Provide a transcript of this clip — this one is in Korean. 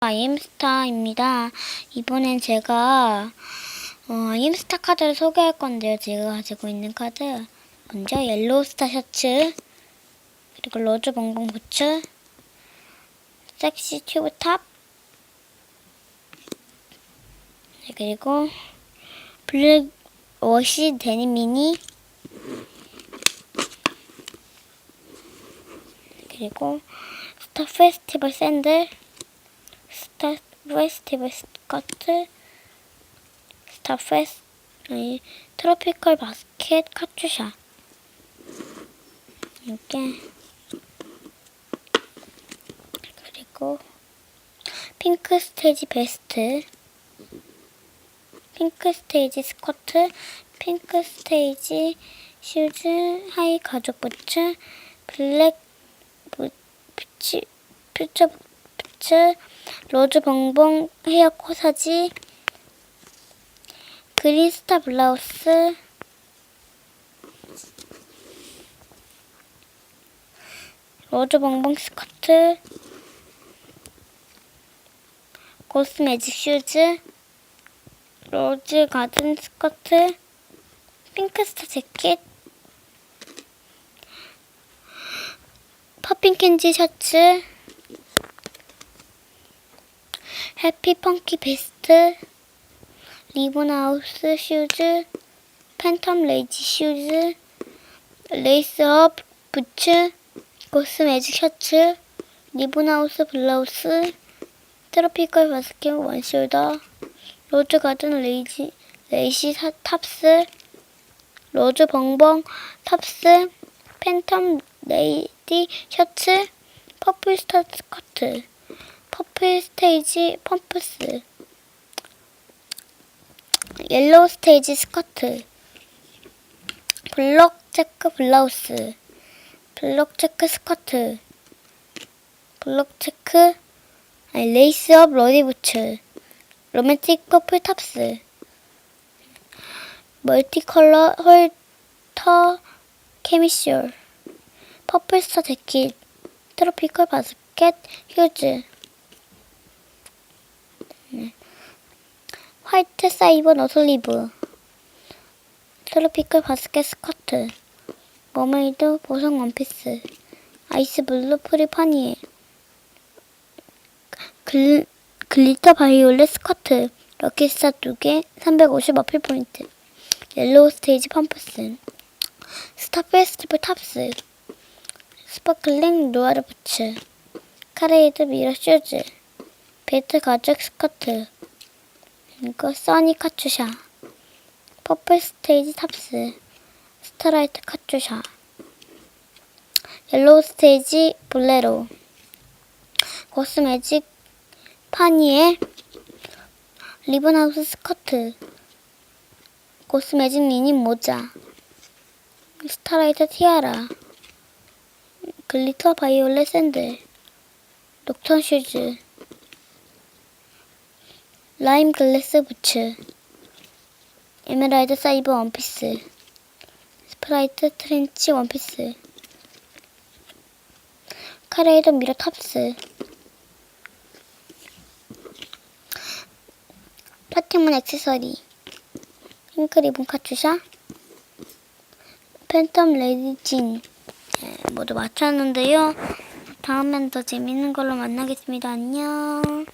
아임스타입니다. 이번엔 제가 어, 아임스타 카드를 소개할 건데요. 제가 가지고 있는 카드 먼저 옐로우 스타 셔츠 그리고 로즈 봉봉 부츠 섹시 튜브 탑 네, 그리고 블랙 워시 데님 미니 그리고 스타 페스티벌 샌들 스타 페스티벌 스커트, 스타 페스, 아니, 트로피컬 바스켓 카투샤. 이렇게. 그리고, 핑크 스테이지 베스트, 핑크 스테이지 스커트, 핑크 스테이지 슈즈, 하이 가죽 부츠, 블랙 부, 퓨치, 퓨처 부츠, 로즈 봉봉 헤어 코사지, 그린 스타 블라우스, 로즈 봉봉 스커트, 고스 매직 슈즈, 로즈 가든 스커트, 핑크스타 재킷, 퍼핀 캔디 셔츠, 해피 펑키 베스트, 리본 하우스 슈즈, 팬텀 레이지 슈즈, 레이스업 부츠, 고스 매직 셔츠, 리본 하우스 블라우스, 트로피컬 바스켓 원숄더, 로즈 가든 레이지, 레이시 사- 탑스, 로즈 벙벙 탑스, 팬텀 레이디 셔츠, 퍼플 스타 스커트, 퍼플 스테이지 펌프스, 옐로우 스테이지 스커트, 블록 체크 블라우스, 블록 체크 스커트, 블록 체크 아니, 레이스업 로디 부츠, 로맨틱 퍼플 탑스, 멀티컬러 홀터 케미쇼, 퍼플 스타 재킷, 트로피컬 바스켓 휴즈, 화이트 사이버 너슬리브, 트로피컬 바스켓 스커트, 머메이드 보석 원피스, 아이스 블루 프리 파니에, 글, 글리터 바이올렛 스커트, 럭키스타 2개, 350 어필 포인트, 옐로우 스테이지 펌프스, 스타 페스티벌 탑스, 스파클링 루아르 부츠, 카레이드 미러 슈즈, 베트 가죽 스커트, 이거 써니 카투샤, 퍼플 스테이지 탑스, 스타라이트 카투샤, 옐로우 스테이지 볼레로, 고스 매직 파니에 리본하우스 스커트, 고스 매직 미니 모자, 스타라이트 티아라, 글리터 바이올렛 샌들, 녹턴 슈즈, 라임 글래스 부츠, 에메랄드 사이버 원피스, 스프라이트 트렌치 원피스, 카레이더 미러 탑스, 파티문 액세서리, 핑크 리본 카투샤, 팬텀 레디 진 네, 모두 맞췄는데요. 다음엔 더 재밌는 걸로 만나겠습니다. 안녕.